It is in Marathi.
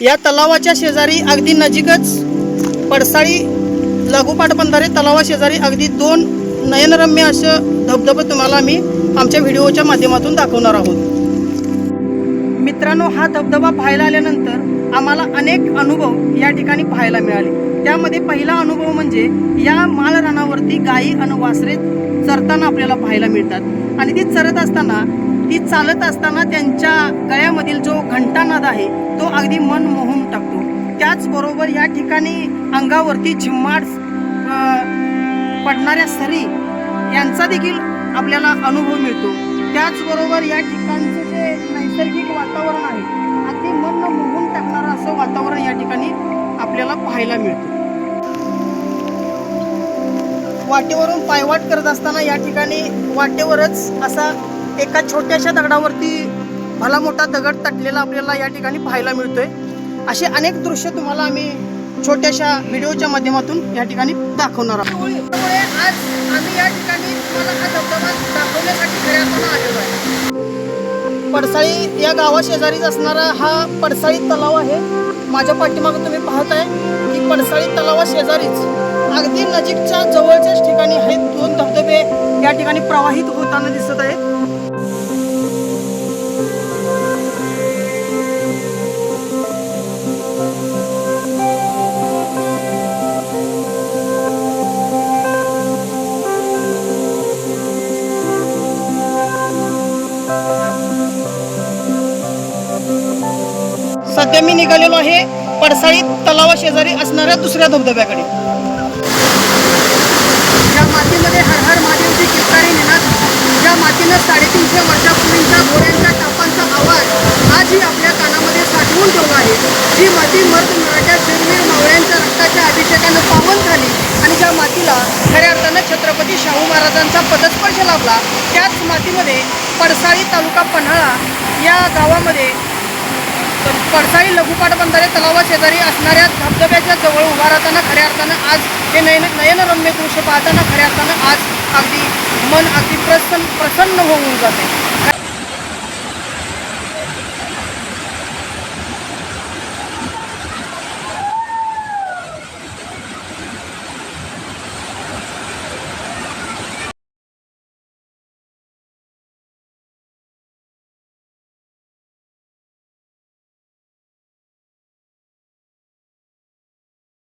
या तलावाच्या शेजारी अगदी नजीकच पडसाळी लघुपाट बंधारे तलावा शेजारी अगदी दोन नयनरम्य असं धबधबे तुम्हाला आम्ही आमच्या व्हिडिओच्या माध्यमातून दाखवणार आहोत. मित्रांनो हा धबधबा पाहायला आल्यानंतर आम्हाला अनेक अनुभव या ठिकाणी पाहायला मिळाले. त्यामध्ये पहिला अनुभव म्हणजे या माळ रानावरती गायी आणि वासरे चरताना आपल्याला पाहायला मिळतात. आणि ती चरत असताना ती चालत असताना त्यांच्या गळ्यामधील जो घंटानाद आहे तो अगदी मन मोहून टाकतो. त्याचबरोबर या ठिकाणी अंगावरती झिम्माड पडणाऱ्या सरी यांचा देखील आपल्याला अनुभव मिळतो. त्याचबरोबर या ठिकाणचं जे नैसर्गिक वातावरण आहे अगदी मन मोहून टाकणारं असं वातावरण या ठिकाणी आपल्याला पाहायला मिळतं. वाटेवरून पायवाट करत असताना या ठिकाणी वाटेवरच असा एका छोट्याशा दगडावरती भला मोठा दगड तटलेला आपल्याला या ठिकाणी पाहायला मिळतोय. असे अनेक दृश्य तुम्हाला आम्ही छोट्याशा व्हिडिओच्या माध्यमातून या ठिकाणी दाखवणार आहोत. त्यामुळे आज आम्ही या ठिकाणी तुम्हाला हा धबधबा दाखवण्यासाठी आलेलो आहे. पडसाळी या गावाशेजारीच असणारा हा पडसाळी तलाव आहे. माझ्या पाठीमागे तुम्ही पाहताय की पडसाळी तलावा शेजारीच अगदी नजीकच्या जवळच्याच ठिकाणी आहेत. दोन धबधबे या ठिकाणी प्रवाहित होताना दिसत आहेत. सध्या मी निघालेलो आहे पडसाळी तलावा शेजारी असणाऱ्या दुसऱ्या धबधब्याकडे. या मातीमध्ये हर हर महादेवची कितारी निनाद ज्या मातीनं साडेतीनशे वर्षापूर्वींच्या घोड्यांच्या टापांचा आवाज आजही आपल्या कानामध्ये साठवून ठेवला आहे. जी माती मर्द मराठ्या शूरवीर मावळ्यांच्या रक्ताच्या अभिषेकानं पावन झाली आणि ज्या मातीला खऱ्या अर्थानं छत्रपती शाहू महाराजांचा पदस्पर्श लाभला त्याच मातीमध्ये पडसाळी तालुका पन्हाळा या गावामध्ये पडसाळी लघुपाट बंधारे तलावा शेजारी असणाऱ्या धबधब्याच्या जवळ उभा राहताना खऱ्या अर्थानं आज हे नयन नयनरम्य दृश्य पाहताना खऱ्या अर्थानं आज अगदी मन अगदी प्रसन्न प्रसन्न होऊन जाते.